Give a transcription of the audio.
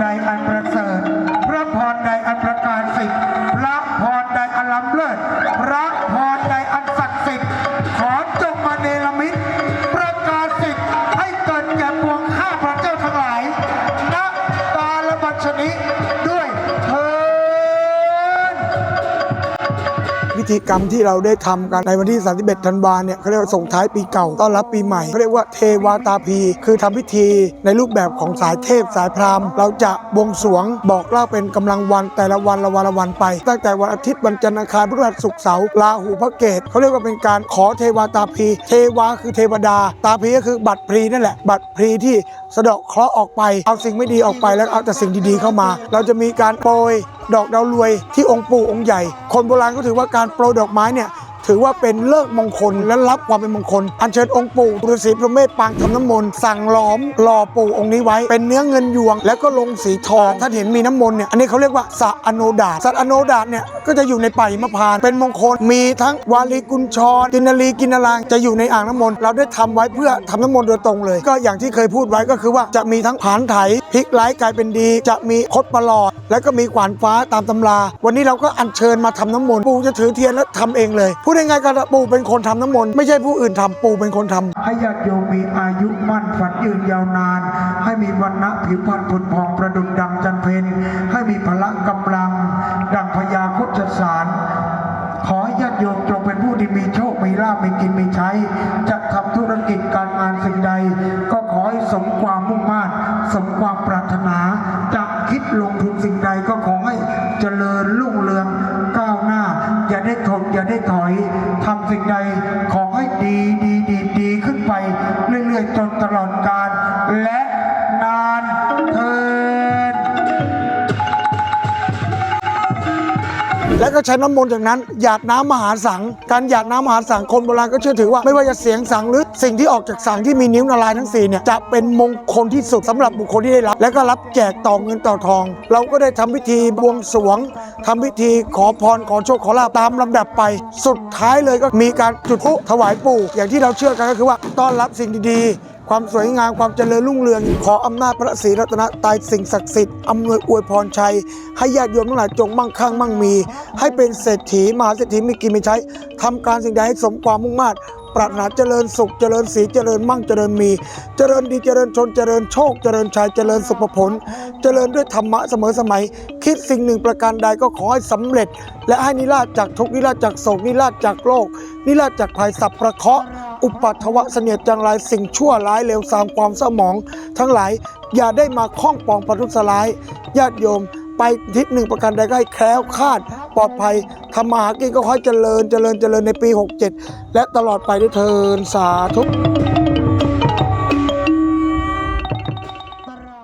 ใดอันประเสริฐ พระพรใดอันประกาศสิทธิ์พระพรใดอันล้ำเลิศ พระพรใด พิธีกรรมที่เราได้ทำกันในวันที่ 31 ธันวาเนี่ยเขาเรียกว่าส่งท้ายปีเก่าต้อนรับปีใหม่เขาเรียกว่าเทวาตาพี คือทำพิธีในรูปแบบของสายเทพสายพราหมณ์ เราจะบวงสรวงบอกเล่าเป็นกำลังวันแต่ละวันละวันละวันไป ตั้งแต่วันอาทิตย์วันจันทร์อังคารพฤหัสศุกร์เสาร์ราหูพระเกตเขาเรียกว่าเป็นการขอเทวาตาพี เทวาคือเทวดา ตาพีก็คือบัตรพลีนั่นแหละบัตรพลีที่สะดาะเคราะห์ออกไป เอาสิ่งไม่ดีออกไปแล้วเอาแต่สิ่งดีๆเข้ามา เราจะมีการโปรย ดอกดาวรวยที่องค์ปู่องค์ใหญ่ คนโบราณก็ถือว่าการโปรยดอกไม้เนี่ย ถือว่าเป็นเลิกมงคลและรับความเป็นมงคล อัญเชิญองค์ปู่ฤาษีพระเมธปางทำน้ำมนต์สั่งหลอมหล่อปู่องค์นี้ไว้ เป็นเนื้อเงินยวง แล้วก็ลงสีทองท่านเห็นมีน้ำมนต์เนี่ยอันนี้เขาเรียกว่าสะอโนดาตสัตอโนดาตเนี่ยก็จะอยู่ในป่ายมะพร้าวเป็นมงคลมีทั้งวาลีกุญชรกินนารีกินนารางจะอยู่ในอ่างน้ำมนต์เราได้ทำไว้เพื่อทำน้ำมนต์โดยตรงเลย ก็อย่างที่เคยพูดไว้ก็คือว่าจะมีทั้งผานไถพลิกร้ายกลายเป็นดี จะมีคดประหลอด แล้วก็มีขวานฟ้าตามตำรา วันนี้เราก็อัญเชิญมาทำน้ำมนต์ปู่จะถือเทียนแล้วทำเองเลยพูง่ายๆก็ปู่เป็นคนทำน้ำมนต์ไม่ใช่ผู้อื่นทำปู่เป็นคนทำให้ญาติโยมมีอายุมั่นฝันยืนยาวนาน ให้มีวันณะผิวพรรณผุดผ่องประดุจดังจันเพนให้มีพละกำลัง ดังพญาโคจสารขอให้ญาติโยมจงเป็นผู้ที่มีโชค มีลาภมีกิน มีใช้ จะทำธุรกิจการงานสิ่งใด ก็ขอให้สมความมุ่งมั่นสมความปรารถนา จะคิดลงทุนสิ่งใดก็ขอให้เจริญ ได้ถดอย่าได้ถอยทำสิ่งใดขอให้ดีดีดีดีขึ้นไป เรื่อยๆจนตลอดกาลและ แล้วก็ใช้น้ำมนต์จากนั้นหยาดน้ำมหาสัง การหยาดน้ำมหาสังคนโบราณก็เชื่อถือว่าไม่ว่าจะเสียงสังหรือสิ่งที่ออกจากสังที่มีนิ้วนารายทั้งสี่เนี่ยจะเป็นมงคลที่สุดสำหรับบุคคลที่ได้รับ และก็รับแจกต่อเงินต่อทอง เราก็ได้ทำพิธีบวงสรวงทำพิธีขอพรขอโชคขอลาภตามลำดับไป สุดท้ายเลยก็มีการจุดพลุถวายปู่ อย่างที่เราเชื่อกันก็คือว่าต้อนรับสิ่งดีๆ ความสวยงามความเจริญรุ่งเรือง ขออำนาจพระศรีรัตนตรัยสิ่งศักดิ์สิทธิ์อำนวยอวยพรชัย ให้ญาติโยมทั้งหลายจงมั่งคั่งมั่งมี ให้เป็นเศรษฐีมหาเศรษฐีมีกินมีใช้ทำการสิ่งใดให้สมความมุ่งมา่ปรารถนาเจริญสุขเจริญสีเจริญมั่งเจริญมี เจริญดีเจริญชนเจริญโชค เจริญชัยเจริญสุภผล เจริญด้วยธรรมะเสมอสมัย คิดสิ่งหนึ่งประการใดก็ขอให้สำเร็จ และให้นิราชจากทุกนิราชจากโศกนิราชจากโรคนิราชจากภัยสัพประเคราะห อุปัตถวะเสนียดจังไรสิ่งชั่วร้ายเลวทรามความเศร้าหมอง ทั้งหลายอย่าได้มาข้องปองประทุษร้ายญาติโยมไปทิศหนึ่งประการใดก็ให้แคล้วคลาดปลอดภัยทำมาหากินก็ค่อยเจริญเจริญเจริญในปี 67 และตลอดไปด้วยเทินสาธุ